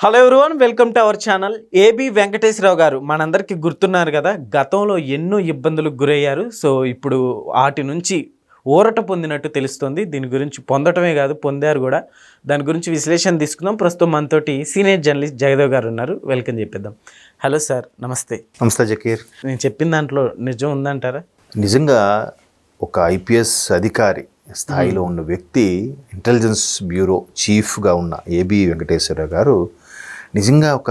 Hello everyone welcome to our channel AB Venkateswara Rao garu మనందరికీ గుర్తున్నారు కదా గతంలో ఎన్నో ఇబ్బందులకు గురయ్యారు. సో ఇప్పుడు వాటి నుంచి ఊరట పొందినట్టు తెలుస్తుంది. దీని గురించి పొందటమే కాదు పొందారు కూడా. దాని గురించి విశ్లేషణ తీసుకుందాం. ప్రస్తుతం మనతోటి సీనియర్ జర్నలిస్ట్ జగదేవ్ గారు ఉన్నారు. వెల్కమ్ చెప్పిద్దాం. హలో సార్ నమస్తే. నమస్తే జకీర్. నేను చెప్పిన దాంట్లో నిజం ఉందంటారా? నిజంగా ఒక ఐపీఎస్ అధికారి స్థాయిలో ఉన్న వ్యక్తి ఇంటెలిజెన్స్ బ్యూరో చీఫ్గా ఉన్న ఏబి వెంకటేశ్వర గారు నిజంగా ఒక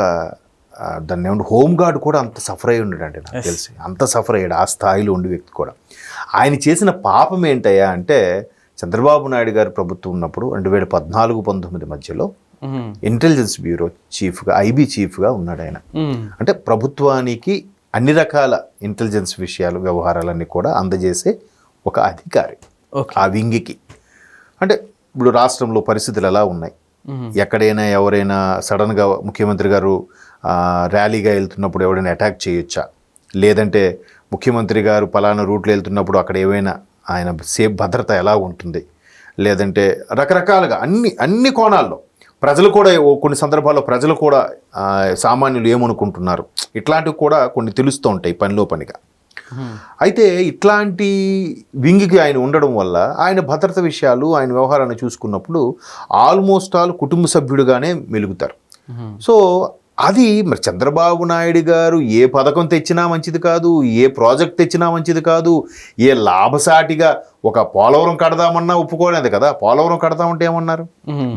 దాన్ని ఏమంటే హోమ్ గార్డ్ కూడా అంత సఫర్ అయి ఉండడండి నాకు తెలిసి అంత సఫర్ అయ్యాడు ఆ స్థాయిలో ఉండే వ్యక్తి కూడా ఆయన చేసిన పాపం ఏంటయ్యా అంటే చంద్రబాబు నాయుడు గారు ప్రభుత్వం ఉన్నప్పుడు రెండు వేల పద్నాలుగు పంతొమ్మిది మధ్యలో. ఇంటెలిజెన్స్ బ్యూరో చీఫ్గా ఐబీ చీఫ్గా ఉన్నాడు ఆయన. అంటే ప్రభుత్వానికి అన్ని రకాల ఇంటెలిజెన్స్ విషయాలు వ్యవహారాలన్నీ కూడా అందజేసే ఒక అధికారి ఆ వింగికి అంటే ఇప్పుడు రాష్ట్రంలో పరిస్థితులు ఎలా ఉన్నాయి. ఎక్కడైనా ఎవరైనా సడన్గా ముఖ్యమంత్రి గారు ర్యాలీగా వెళ్తున్నప్పుడు ఎవరైనా అటాక్ చేయొచ్చా? లేదంటే ముఖ్యమంత్రి గారు పలానా రూట్లో వెళ్తున్నప్పుడు అక్కడ ఏవైనా ఆయన సేఫ్ భద్రత ఎలా ఉంటుంది? లేదంటే రకరకాలుగా అన్ని అన్ని కోణాల్లో ప్రజలు కూడా ఓ కొన్ని సందర్భాల్లో ప్రజలు కూడా సామాన్యులు ఏమనుకుంటున్నారు? ఇట్లాంటివి కూడా కొన్ని తెలుస్తూ ఉంటాయి పనిలో పనిగా. అయితే ఇట్లాంటి వింగికి ఆయన ఉండడం వల్ల ఆయన భద్రత విషయాలు ఆయన వ్యవహారాన్ని చూసుకున్నప్పుడు ఆల్మోస్ట్ ఆల్ కుటుంబ సభ్యుడుగానే మెలుగుతారు. సో అది మరి చంద్రబాబు నాయుడు గారు ఏ పథకం తెచ్చినా మంచిది కాదు ఏ ప్రాజెక్ట్ తెచ్చినా మంచిది కాదు ఏ లాభసాటిగా ఒక పోలవరం కడదామన్నా ఒప్పుకోలేదు కదా పోలవరం కడదామంటే ఏమన్నారు.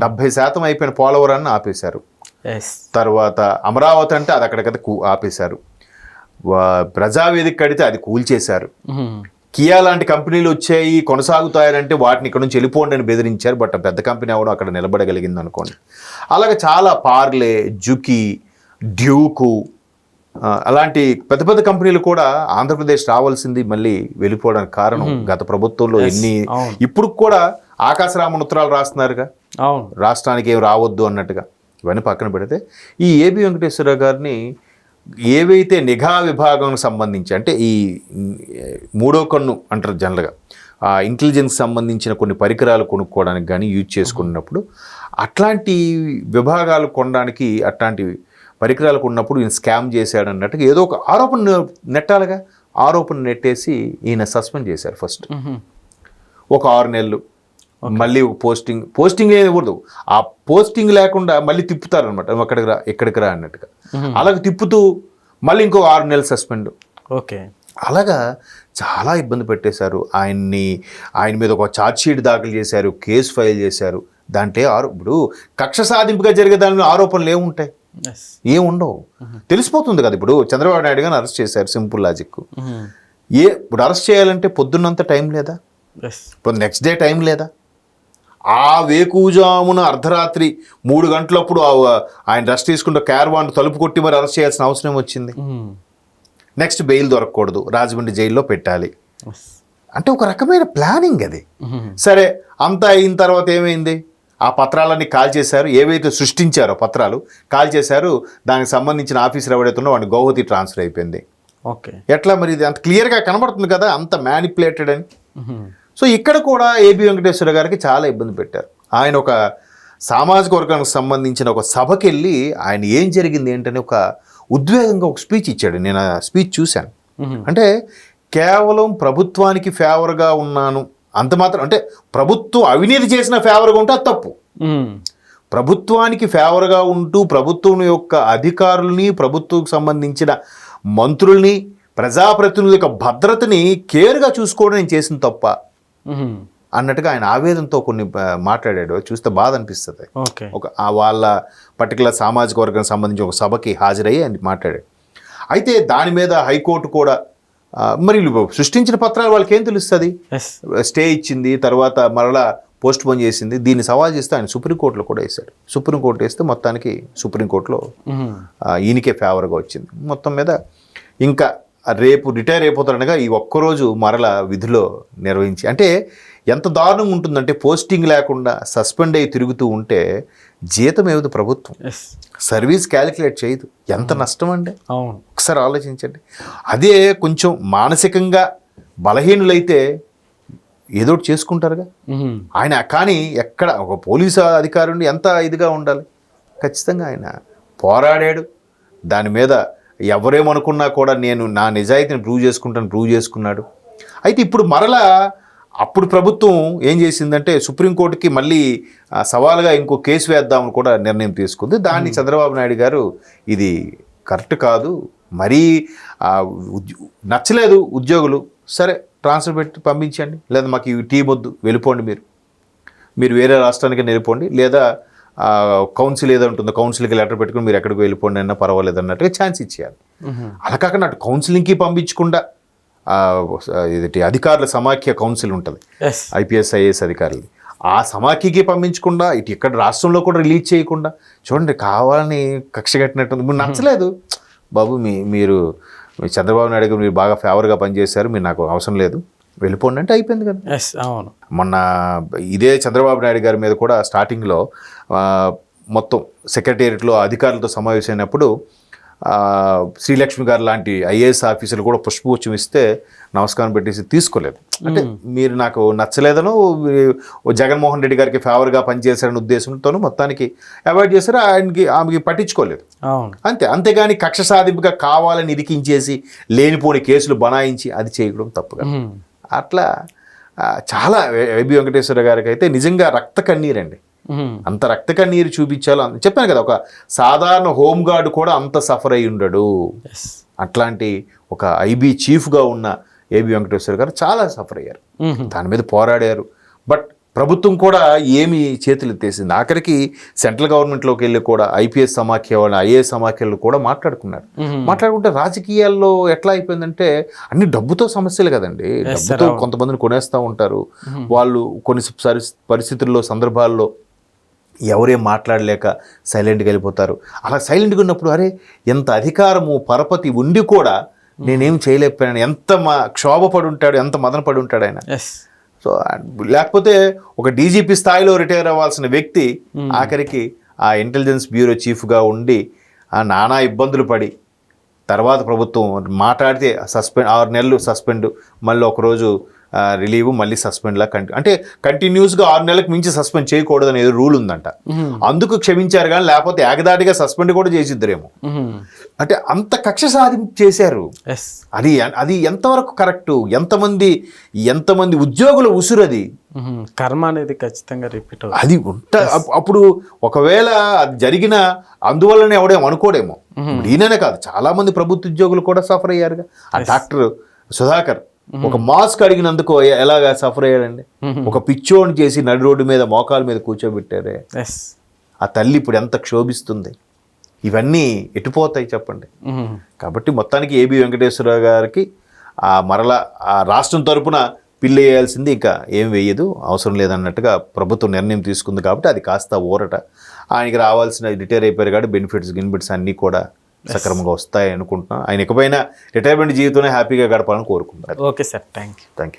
డెబ్బై శాతం అయిపోయిన పోలవరాన్ని ఆపేశారు. తర్వాత అమరావతి అంటే అది అక్కడికది ఆపేశారు. ప్రజావేదిక కడితే అది కూల్చేశారు. కియా లాంటి కంపెనీలు వచ్చాయి కొనసాగుతాయంటే వాటిని ఇక్కడ నుంచి వెళ్ళిపోండి అని బెదిరించారు బట్ పెద్ద కంపెనీ అవడం అక్కడ నిలబడగలిగింది అనుకోండి అలాగే చాలా పార్లే జుకి డ్యూకు అలాంటి పెద్ద పెద్ద కంపెనీలు కూడా ఆంధ్రప్రదేశ్ రావాల్సింది మళ్ళీ వెళ్ళిపోవడానికి కారణం గత ప్రభుత్వంలో ఎన్ని. ఇప్పుడు కూడా ఆకాశరామన్ ఉత్తరాలు రాస్తున్నారుగా? రాష్ట్రానికి ఏం రావద్దు అన్నట్టుగా. ఇవన్నీ పక్కన పెడితే ఈ ఏబి వెంకటేశ్వర గారిని ఏవైతే నిఘా విభాగం సంబంధించి అంటే ఈ మూడో కన్ను అంటారు జనరల్గా ఆ ఇంటెలిజెన్స్ సంబంధించిన కొన్ని పరికరాలు కొనుక్కోవడానికి కానీ యూజ్ చేసుకున్నప్పుడు అట్లాంటి విభాగాలు కొనడానికి అట్లాంటి పరికరాలు కొన్నప్పుడు ఈయన స్కామ్ చేశాడు అన్నట్టుగా ఏదో ఒక ఆరోపణ నెట్టాలిగా ఆరోపణ నెట్టేసి ఈయన సస్పెండ్ చేశారు ఫస్ట్. ఒక ఆరు నెలలు మళ్ళీ పోస్టింగ్ పోస్టింగ్ ఇవ్వకూడదు ఆ పోస్టింగ్ లేకుండా మళ్ళీ తిప్పుతారు అనమాట అక్కడికి రా ఇక్కడికి రా అన్నట్టుగా. అలాగే తిప్పుతూ మళ్ళీ ఇంకో ఆరు నెలలు సస్పెండ్. ఓకే. అలాగా చాలా ఇబ్బంది పెట్టేశారు. ఆయన్ని ఆయన మీద ఒక ఛార్జ్ షీట్ దాఖలు చేశారు కేసు ఫైల్ చేశారు. దాంట్లో ఆరో ఇప్పుడు కక్ష సాధింపుగా జరిగే దానిలో ఆరోపణలు ఏముంటాయి ఎస్ ఏం ఉండవు. తెలిసిపోతుంది కదా ఇప్పుడు. చంద్రబాబు నాయుడు గారిని అరెస్ట్ చేశారు సింపుల్ లాజిక్. ఏ ఇప్పుడు అరెస్ట్ చేయాలంటే పొద్దున్నంత టైం లేదా? ఇప్పుడు నెక్స్ట్ డే టైం లేదా? ఆ వేకుజామున అర్ధరాత్రి మూడు గంటలప్పుడు ఆయన రెస్ట్ తీసుకుంటే క్యార్వాన్ తలుపు కొట్టి మరి అరెస్ట్ చేయాల్సిన అవసరం వచ్చింది. Next bail దొరకకూడదు. రాజమండ్రి జైల్లో పెట్టాలి. అంటే ఒక రకమైన ప్లానింగ్ అది. సరే అంతా అయిన తర్వాత ఏమైంది? ఆ పత్రాలన్నీ కాల్ చేశారు. ఏవైతే సృష్టించారో పత్రాలు కాల్ చేశారు. దానికి సంబంధించిన ఆఫీసర్ ఎవడైతే వాడిని గౌహతి ట్రాన్స్ఫర్ అయిపోయింది. ఓకే. ఎట్లా మరి ఇది? అంత క్లియర్గా కనబడుతుంది కదా అంత మ్యానిపులేటెడ్ అని. సో ఇక్కడ కూడా ఏబి వెంకటేశ్వర గారికి చాలా ఇబ్బంది పెట్టారు ఆయన ఒక సామాజిక వర్గానికి సంబంధించిన ఒక సభకి వెళ్ళి ఆయన ఏం జరిగింది ఏంటని ఒక ఉద్వేగంగా ఒక స్పీచ్ ఇచ్చాడు నేను ఆ స్పీచ్ చూశాను. అంటే కేవలం ప్రభుత్వానికి ఫేవర్గా ఉన్నాను అంత మాత్రం అంటే ప్రభుత్వం అవినీతి చేసిన ఫేవర్గా ఉంటే అది తప్పు. ప్రభుత్వానికి ఫేవర్గా ఉంటూ ప్రభుత్వం యొక్క అధికారుల్ని ప్రభుత్వంకి సంబంధించిన మంత్రుల్ని ప్రజాప్రతినిధుల యొక్క భద్రతని కేర్గా చూసుకోవడం నేను చేసిన తప్ప. అన్నట్టుగా ఆయన ఆవేదనతో కొన్ని మాట్లాడాడు. చూస్తే బాధ అనిపిస్తుంది ఒక వాళ్ళ పర్టికులర్ సామాజిక వర్గానికి సంబంధించి ఒక సభకి హాజరయ్యి ఆయన మాట్లాడాడు. అయితే దాని మీద హైకోర్టు కూడా మరి సృష్టించిన పత్రాలు వాళ్ళకి ఏం తెలుస్తుంది? స్టే ఇచ్చింది తర్వాత మరలా పోస్ట్ పోన్ చేసింది దీన్ని సవాల్ చేస్తే ఆయన సుప్రీంకోర్టులో కూడా వేశాడు. సుప్రీంకోర్టు వేస్తే మొత్తానికి సుప్రీంకోర్టులో ఈయనకే ఫేవర్గా వచ్చింది. మొత్తం మీద ఇంకా రేపు రిటైర్ అయిపోతాడనగా ఈ ఒక్కరోజు మరల విధిలో నిర్వహించి అంటే ఎంత దారుణంగా ఉంటుందంటే పోస్టింగ్ లేకుండా సస్పెండ్ అయ్యి తిరుగుతూ ఉంటే జీతం ఏమిది ప్రభుత్వం? సర్వీస్ క్యాలిక్యులేట్ చేయదు. ఎంత నష్టం అండి? అవును. ఒకసారి ఆలోచించండి. అదే కొంచెం మానసికంగా బలహీనులైతే ఏదో చేసుకుంటారుగా. ఆయన కానీ ఎక్కడ ఒక పోలీసు అధికారి ఉండి ఎంత ఇదిగా ఉండాలి? ఖచ్చితంగా ఆయన పోరాడాడు. దాని మీద ఎవరేమనుకున్నా కూడా నేను నా నిజాయితీని ప్రూవ్ చేసుకుంటాను ప్రూవ్ చేసుకున్నాడు. అయితే ఇప్పుడు మరలా అప్పుడు ప్రభుత్వం ఏం చేసిందంటే సుప్రీంకోర్టుకి మళ్ళీ సవాలుగా ఇంకో కేసు వేద్దామని కూడా నిర్ణయం తీసుకుంది. దాన్ని చంద్రబాబు నాయుడు గారు ఇది కరెక్ట్ కాదు. మరీ నచ్చలేదు ఉద్యోగులు. సరే ట్రాన్స్ఫర్ పెట్టి పంపించండి. లేదా మాకు ఈ టీం వద్దు వెళ్ళిపోండి మీరు. మీరు వేరే రాష్ట్రానికి వెళ్ళిపోండి. లేదా కౌన్సిల్ ఏదో ఉంటుందో కౌన్సిల్కి లెటర్ పెట్టుకుని మీరు ఎక్కడికి వెళ్ళిపోండి అన్నా పర్వాలేదు అన్నట్టుగా ఛాన్స్ ఇచ్చేయాలి. అలా కాకుండా అటు కౌన్సిలింగ్కి పంపించకుండా ఇది అధికారుల సమాఖ్య కౌన్సిల్ ఉంటుంది. ఎస్ ఐపీఎస్ ఐఏఎస్ అధికారులు ఆ సమాఖ్యకి పంపించకుండా ఇటు ఇక్కడ రాష్ట్రంలో కూడా రిలీజ్ చేయకుండా చూడండి కావాలని కక్ష కట్టినట్టు మీరు నచ్చలేదు? బాబు మీ మీరు చంద్రబాబు నాయుడు గారు మీరు బాగా ఫేవర్గా పనిచేశారు మీరు నాకు అవసరం లేదు. వెళ్ళిపోండి అంటే అయిపోయింది కదా. ఎస్ అవును. మొన్న ఇదే చంద్రబాబు నాయుడు గారి మీద కూడా స్టార్టింగ్లో మొత్తం సెక్రటేరియట్లో అధికారులతో సమావేశమైనప్పుడు శ్రీలక్ష్మి గారు లాంటి ఐఏఎస్ ఆఫీసర్లు కూడా పుష్పగుచ్చం ఇస్తే నమస్కారం పెట్టేసి తీసుకోలేదు. అంటే మీరు నాకు నచ్చలేదనో జగన్మోహన్ రెడ్డి గారికి ఫేవర్గా పనిచేశారనే ఉద్దేశంతోనూ మొత్తానికి అవాయిడ్ చేశారు. ఆయనకి ఆమెకి పట్టించుకోలేదు. అంతే అంతేగాని కక్ష సాధింపుగా కావాలని ఇరికించేసి లేనిపోని కేసులు బనాయించి అది చేయడం తప్పుగా. అట్లా చాలా ఏబి వెంకటేశ్వర గారికి అయితే నిజంగా రక్త కన్నీరండి. అంత రక్త కన్నీరు చూపించాలో చెప్పాను కదా ఒక సాధారణ హోంగార్డ్ కూడా అంత సఫర్ అయి ఉండడు. అట్లాంటి ఒక ఐబీ చీఫ్గా ఉన్న ఏబి వెంకటేశ్వర గారు చాలా సఫర్ అయ్యారు. దాని మీద పోరాడారు. బట్ ప్రభుత్వం కూడా ఏమి చేతులు ఎత్తేసింది. ఆఖరికి సెంట్రల్ గవర్నమెంట్లోకి వెళ్ళి కూడా ఐపీఎస్ సమాఖ్య వాళ్ళు ఐఏఎస్ సమాఖ్యలు కూడా మాట్లాడుకున్నారు. మాట్లాడుకుంటే రాజకీయాల్లో ఎట్లా అయిపోయిందంటే అన్ని డబ్బుతో సమస్యలు కదండి. డబ్బుతో కొంతమందిని కొనేస్తూ ఉంటారు. వాళ్ళు కొన్ని పరిస్థితుల్లో సందర్భాల్లో ఎవరేం మాట్లాడలేక సైలెంట్గా వెళ్ళిపోతారు. అలా సైలెంట్గా ఉన్నప్పుడు అరే ఎంత అధికారము పరపతి ఉండి కూడా నేనేం చేయలేకపోయాను. ఎంత మా క్షోభపడి ఉంటాడు ఎంత మదన పడి ఉంటాడు ఆయన. సో లేకపోతే ఒక డీజీపీ స్థాయిలో రిటైర్ అవ్వాల్సిన వ్యక్తి ఆఖరికి ఆ ఇంటెలిజెన్స్ బ్యూరో చీఫ్గా ఉండి ఆ నానా ఇబ్బందులు పడి తర్వాత ప్రభుత్వం మాట్లాడితే సస్పెండ్ ఆరు నెలలు సస్పెండ్ మళ్ళీ ఒకరోజు రిలీవ్ మళ్ళీ సస్పెండ్లా కంటి అంటే కంటిన్యూస్గా ఆరు నెలలకు మించి సస్పెండ్ చేయకూడదు అనేది రూల్ ఉందంట. అందుకు క్షమించారు కానీ లేకపోతే ఏకదాటిగా సస్పెండ్ కూడా చేసిద్దరేమో. అంటే అంత కక్ష సాధింపు చేశారు. అది అది ఎంతవరకు కరెక్టు ఎంతమంది ఎంతమంది ఉద్యోగుల ఉసురది? మ్మ్. కర్మ అనేది ఖచ్చితంగా రిపీట్ అవుతుంది. అది ఉంట అప్- అప్పుడు ఒకవేళ అది జరిగిన అందువల్లనే ఎవడేం అనుకోడేమో. ఈయననే కాదు చాలా మంది ప్రభుత్వ ఉద్యోగులు కూడా సఫర్ అయ్యారుగా. ఆ డాక్టర్ సుధాకర్ ఒక మాస్క్ అడిగినందుకు ఎలాగా సఫర్ అయ్యాడండి? ఒక పిచ్చోని చేసి నడి రోడ్డు మీద మోకాల మీద కూర్చోబెట్టారే. ఎస్. ఆ తల్లి ఇప్పుడు ఎంత క్షోభిస్తుంది? ఇవన్నీ ఎటుపోతాయి చెప్పండి. కాబట్టి మొత్తానికి ఏబి వెంకటేశ్వరరావు గారికి ఆ మరల ఆ రాష్ట్రం తరపున పిల్లి వేయాల్సింది ఇంకా ఏం వేయదు అవసరం లేదన్నట్టుగా ప్రభుత్వం నిర్ణయం తీసుకుంది కాబట్టి అది కాస్త ఊరట. ఆయనకి రావాల్సిన రిటైర్ అయిపోయారు కాబట్టి బెనిఫిట్స్ గిన్ఫిట్స్ అన్నీ కూడా సక్రమంగా వస్తాయి అనుకుంటున్నాను ఆయన ఇకపైన రిటైర్మెంట్ జీవితంలో హ్యాపీగా గడపాలని కోరుకుంటారు okay sir thank you thank you